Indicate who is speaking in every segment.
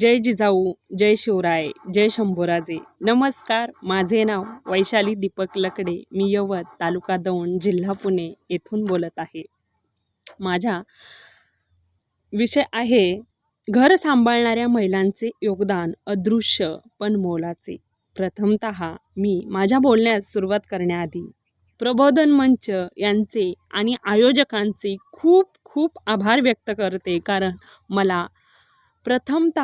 Speaker 1: जय जिजाऊ जय शिवराय जय शंभूराजे. नमस्कार माझे नाव वैशाली दीपक लकडे. मी यवत तालुका दौंड जिल्हा पुणे येथून बोलत आहे. माझ्या विषय आहे घर सांभाळणाऱ्या महिलांचे योगदान अदृश्य पण मोलाचे. प्रथमत मी माझ्या बोलण्यास सुरुवात करण्याआधी प्रबोधन मंच यांचे आणि आयोजकांचे खूप खूप आभार व्यक्त करते. कारण मला प्रथमत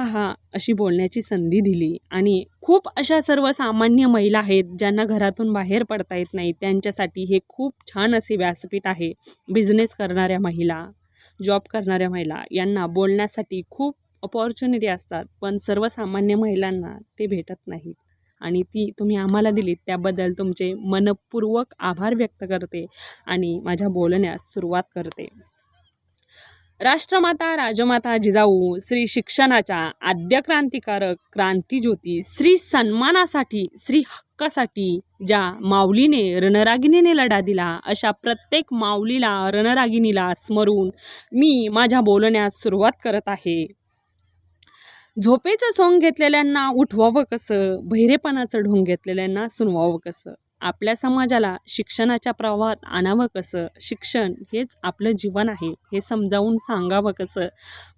Speaker 1: अशी बोलण्याची संधी दिली. आणि खूप अशा सर्वसामान्य महिला आहेत ज्यांना घरातून बाहेर पडता येत नाही. त्यांच्यासाठी हे खूप छान असे व्यासपीठ आहे बिझनेस करणाऱ्या महिला जॉब करणाऱ्या महिला. यांना बोलण्यासाठी खूप अपॉर्च्युनिटी असतात पण सर्वसामान्य महिलांना ते भेटत नाहीत. आणि ती तुम्ही आम्हाला दिलीत त्याबद्दल तुमचे मनपूर्वक आभार व्यक्त करते आणि माझ्या बोलण्यास सुरुवात करते. राष्ट्रमाता राजमाता जिजाऊ श्री शिक्षणाच्या आद्य क्रांतिकारक क्रांतीज्योती श्री सन्मानासाठी श्री हक्कासाठी ज्या माऊलीने रणरागिणीने लढा दिला अशा प्रत्येक माऊलीला रणरागिणीला स्मरून मी माझ्या बोलण्यास सुरुवात करत आहे. झोपेचं सोंग घेतलेल्यांना उठवावं कसं? बहिरेपणाचं ढोंग घेतलेल्यांना सुनवावं कसं? आपल्या समाजाला शिक्षणाच्या प्रवाहात आणावं कसं? शिक्षण हेच आपलं जीवन आहे. हे समजावून सांगावं कसं?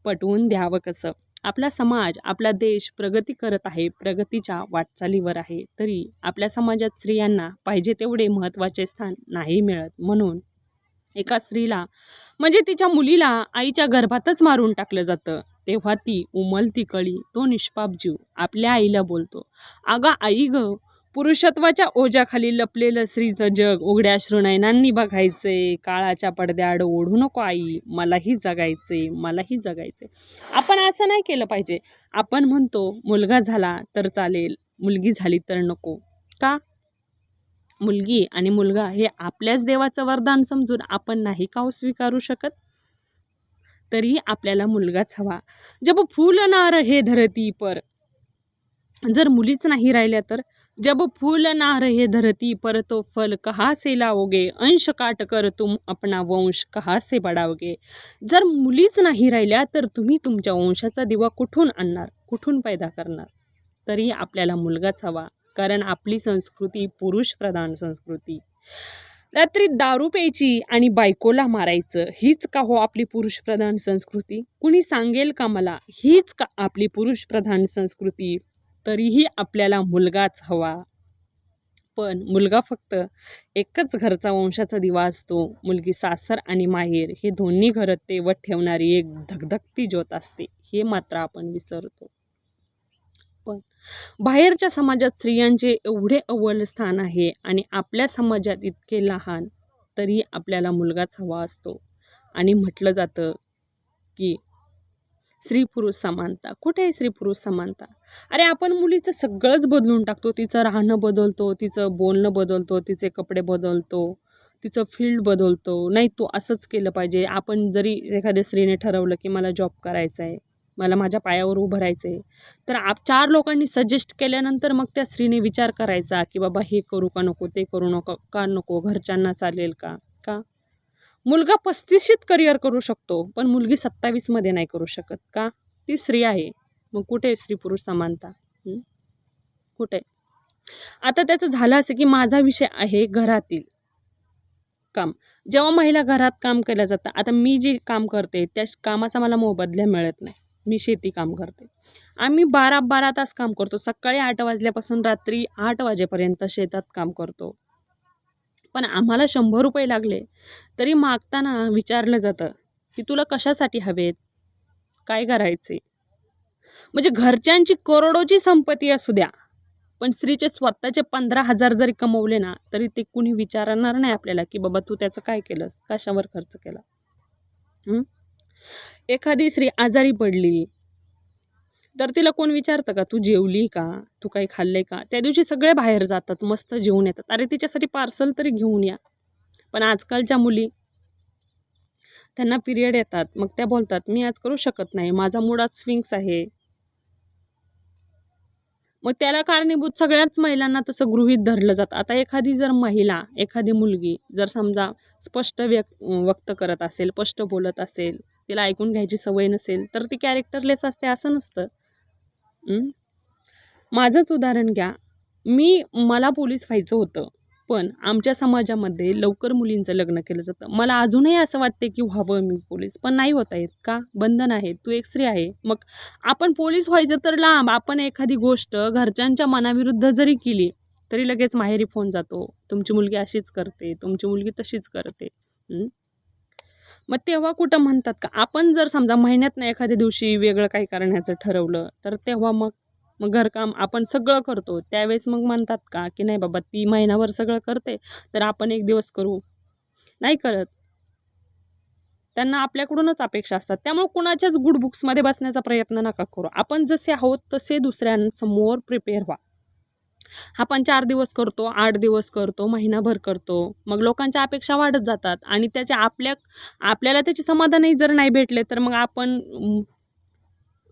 Speaker 1: पटवून द्यावं कसं? आपला समाज आपला देश प्रगती करत आहे प्रगतीच्या वाटचालीवर आहे. तरी आपल्या समाजात स्त्रियांना पाहिजे तेवढे महत्त्वाचे स्थान नाही मिळत. म्हणून एका स्त्रीला म्हणजे तिच्या मुलीला आईच्या गर्भातच मारून टाकलं जातं. तेव्हा ती उमलती कळी तो निष्पाप जीव आपल्या आईला बोलतो. अगं आई गं पुरुषत्वाच्या ओझ्याखाली लपलेलं स्त्रीचं जग उघड्या श्रुनयनांनी बघायचे काळाच्या पडद्याआड ओढू नको आई मलाही जगायचे मलाही जगायचे. आपण असं नाही केलं पाहिजे. आपण म्हणतो मुलगा झाला तर चालेल मुलगी झाली तर नको. का? मुलगी आणि मुलगा हे आपल्याच देवाचं वरदान समजून आपण नाही का हो स्वीकारू शकत? तरी आपल्याला मुलगाच हवा. जब फुलणार हे धरती पर. जर मुलीच नाही राहिल्या तर? जब फूल ना रहे धरती पर तो फल कहा से लावोगे अंश काट कर तुम अपना वंश कहा से बडावगे जर मुलीच नाही राहिल्या तर तुम्ही तुमच्या वंशाचा दिवा कुठून आणणार? कुठून पैदा करणार? तरी आपल्याला मुलगाच हवा कारण आपली संस्कृती पुरुष प्रधान संस्कृती. रात्री दारू प्यायची आणि बायकोला मारायचं हीच का हो आपली पुरुषप्रधान संस्कृती? कुणी सांगेल का मला? हीच का आपली पुरुषप्रधान संस्कृती? तरीही आपल्याला मुलगाच हवा. पण मुलगा फक्त एकच घरचा वंशाचा दिवा असतो. मुलगी सासर आणि माहेर हे दोन्ही घरं तेवत ठेवणारी एक धगधगती ज्योत असते हे मात्र आपण विसरतो. पण बाहेरच्या समाजात स्त्रियांचे एवढे अव्वल स्थान आहे आणि आपल्या समाजात इतके लहान तरी आपल्याला मुलगाच हवा असतो. आणि म्हटलं जातं की स्त्री पुरुष समानता. कुठे आहे स्त्री पुरुष समानता? अरे आपण मुलीचं सगळंच बदलून टाकतो. तिचं राहणं बदलतो तिचं बोलणं बदलतो तिचे कपडे बदलतो तिचं फील्ड बदलतो. नाही तू असंच केलं पाहिजे. आपण जरी एखाद्या स्त्रीने ठरवलं की मला जॉब करायचा आहे मला माझ्या पायावर उभं राहायचं आहे तर आप चार लोकांनी सजेस्ट केल्यानंतर मग त्या स्त्रीने विचार करायचा की बाबा हे करू का नको ते करू नको का नको घरच्यांना चालेल का? का? मुलगा पस्तीसशीत करिअर करू शकतो पण मुलगी सत्तावीसमध्ये नाही करू शकत का? ती स्त्री आहे. मग कुठे स्त्री पुरुष समानता? कुठे? आता त्याचं झालं असं की माझा विषय आहे घरातील काम. जेव्हा महिला घरात काम केलं जातं आता मी जे काम करते त्या कामाचा मला मोबदला मिळत नाही. मी शेती काम करते. आम्ही बारा बारा तास काम करतो. सकाळी आठ वाजल्यापासून रात्री आठ वाजेपर्यंत शेतात काम करतो. पण आम्हाला शंभर रुपये लागले. तरी मागताना विचारलं जातं की तुला कशासाठी हवेत? काय करायचे? म्हणजे घरच्यांची करोडोची संपत्ती असू द्या पण स्त्रीचे स्वतःचे पंधरा हजार जरी कमवले ना तरी ते कुणी विचारणार नाही आपल्याला की बाबा तू त्याचं काय केलंस? कशावर खर्च केला? एखादी स्त्री आजारी पडली तर तिला कोण विचारतं का तू जेवली का? तू काही खाल्लंय का? त्या दिवशी सगळे बाहेर जातात मस्त जेवून येतात. अरे तिच्यासाठी पार्सल तरी घेऊन या. पण आजकालच्या मुली त्यांना पिरियड येतात. मग त्या बोलतात मी आज करू शकत नाही. माझा मूड आज स्विंग्स आहे. मग त्याला कारणीभूत सगळ्याच महिलांना तसं गृहीत धरलं जातं. आता एखादी जर महिला एखादी मुलगी जर समजा स्पष्ट व्यक्त व्यक्त करत असेल स्पष्ट बोलत असेल तिला ऐकून घ्यायची सवय नसेल तर ती कॅरेक्टरलेस असते असं नसतं. माझंच उदाहरण घ्या. मी मला पोलीस व्हायचं होतं पण आमच्या समाजामध्ये लवकर मुलींचं लग्न केलं जातं. मला अजूनही असं वाटते की व्हावं मी पोलीस पण नाही होत आहेत का? बंधन आहे तू एक स्त्री आहे. मग आपण पोलीस व्हायचं तर लांब. आपण एखादी गोष्ट घरच्यांच्या मनाविरुद्ध जरी केली तरी लगेच माहेरी फोन जातो. तुमची मुलगी अशीच करते तुमची मुलगी तशीच करते. मग तेव्हा कुठं म्हणतात का? आपण जर समजा महिन्यातनं एखाद्या दिवशी वेगळं काही करण्याचं ठरवलं तर तेव्हा मग मग घरकाम आपण सगळं करतो. त्यावेळेस मग म्हणतात का की नाही बाबा ती महिनाभर सगळं करते तर आपण एक दिवस करू. नाही करत. त्यांना आपल्याकडूनच अपेक्षा असतात. त्यामुळे कुणाच्याच गुड बुक्समध्ये बसण्याचा प्रयत्न नका करू. आपण जसे आहोत तसे दुसऱ्यांसमोर प्रिपेअर व्हा. आपण चार दिवस करतो आठ दिवस करतो महिनाभर करतो. मग लोकांच्या अपेक्षा वाढत जातात आणि त्याच्या आपल्या आपल्याला त्याचे समाधानही जर नाही भेटले तर मग आपण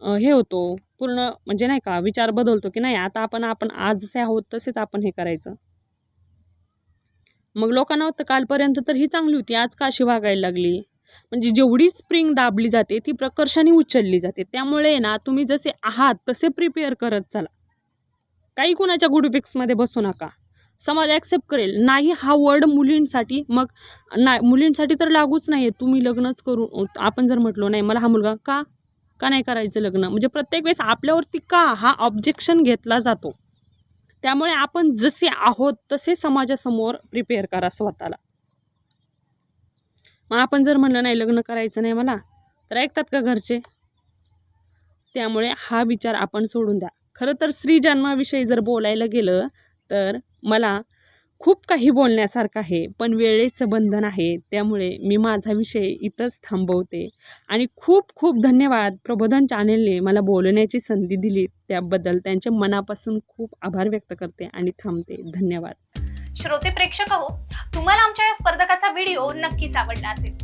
Speaker 1: हे होतो पूर्ण म्हणजे नाही का विचार बदलतो की नाही आता आपण आपण आज जसे आहोत तसेच आपण हे करायचं. मग लोकांना वाटतं कालपर्यंत तर ही चांगली होती आज का अशी वागायला लागली? म्हणजे जेवढी स्प्रिंग दाबली जाते ती प्रकर्षाने उचलली जाते. त्यामुळे ना तुम्ही जसे आहात तसे प्रिपेअर करत चला. काही कुणाच्या गुडपिक्समध्ये बसू नका. समाज ॲक्सेप्ट करेल. नाही हा वर्ड मुलींसाठी मग नाही मुलींसाठी तर लागूच नाही आहे तुम्ही लग्नच करू आपण जर म्हटलो नाही मला हा मुलगा का का नाही करायचं लग्न? म्हणजे प्रत्येक वेळेस आपल्यावरती का हा ऑब्जेक्शन घेतला जातो? त्यामुळे आपण जसे आहोत तसे समाजासमोर प्रिपेअर करा स्वतःला. मग आपण जर म्हणलं नाही लग्न करायचं नाही मला तर ऐकतात का घरचे? त्यामुळे हा विचार आपण सोडून द्या. खरं तर स्त्री जन्माविषयी जर बोलायला गेलं तर मला खूप काही बोलण्यासारखं आहे पण वेळेचं बंधन आहे त्यामुळे मी माझा विषय इथंच थांबवते. आणि खूप खूप धन्यवाद प्रबोधन चॅनेलने मला बोलण्याची संधी दिली त्याबद्दल त्यांच्या मनापासून खूप आभार व्यक्त करते आणि थांबते. धन्यवाद.
Speaker 2: श्रोते प्रेक्षक हो तुम्हाला आमच्या या स्पर्धकाचा व्हिडिओ नक्कीच आवडला असेल.